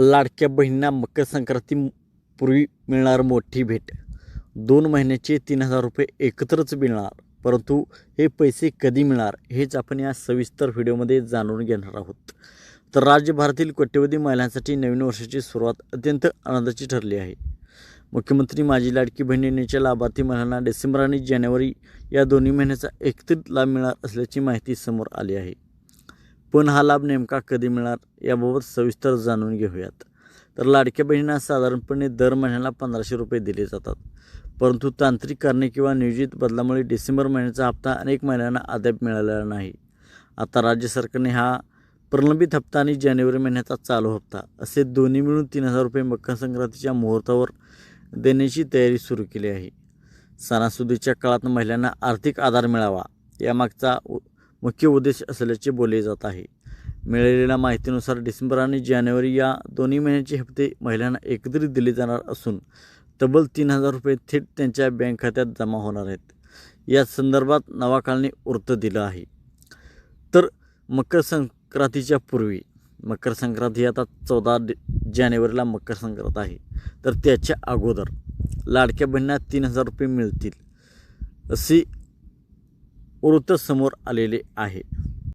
लाडक्या बहिणींना मकर संक्रांतीपूर्वी मिळणार मोठी भेट. दोन महिन्याचे तीन हजार रुपये एकत्रच मिळणार परंतु हे पैसे कधी मिळणार हेच आपण या सविस्तर व्हिडिओमध्ये जाणून घेणार आहोत. तर राज्यभरातील कोट्यवधी महिलांसाठी नवीन वर्षाची सुरुवात अत्यंत आनंदाची ठरली आहे. मुख्यमंत्री माझी लाडकी बहीण योजनेच्या लाभार्थी महिलांना डिसेंबर आणि जानेवारी या दोन्ही महिन्याचा एकत्रित लाभ मिळणार असल्याची माहिती समोर आली आहे. पण हा लाभ नेमका कधी मिळणार याबाबत सविस्तर जाणून घेऊयात. तर लाडक्या बहिणींना साधारणपणे दर महिन्याला पंधराशे रुपये दिले जातात. परंतु तांत्रिक कारणे किंवा नियोजित बदलामुळे डिसेंबर महिन्याचा हप्ता अनेक महिन्यांना अद्याप मिळालेला नाही. आता राज्य सरकारने हा प्रलंबित हप्ता आणि जानेवारी महिन्याचा चालू हप्ता असे दोन्ही मिळून तीन हजार रुपये मकर संक्रांतीच्या मुहूर्तावर देण्याची तयारी सुरू केली आहे. सणासुदीच्या काळात महिलांना आर्थिक आधार मिळावा यामागचा उ- मुख्य उद्देश असल्याचे बोलले जात आहे. मिळालेल्या माहितीनुसार डिसेंबर आणि जानेवारी या दोन्ही महिन्याचे हप्ते महिलांना एकत्रित दिले जाणार असून तब्बल तीन हजार रुपये थेट त्यांच्या बँक खात्यात जमा होणार आहेत. या संदर्भात नवाकालने वृत्त दिलं आहे. तर मकर संक्रांतीच्या पूर्वी मकर संक्रांती आता चौदा जानेवारीला मकर संक्रांत आहे. तर त्याच्या अगोदर लाडक्या बहिणींना तीन हजार रुपये मिळतील असे वृत्त समोर आलेले आहे.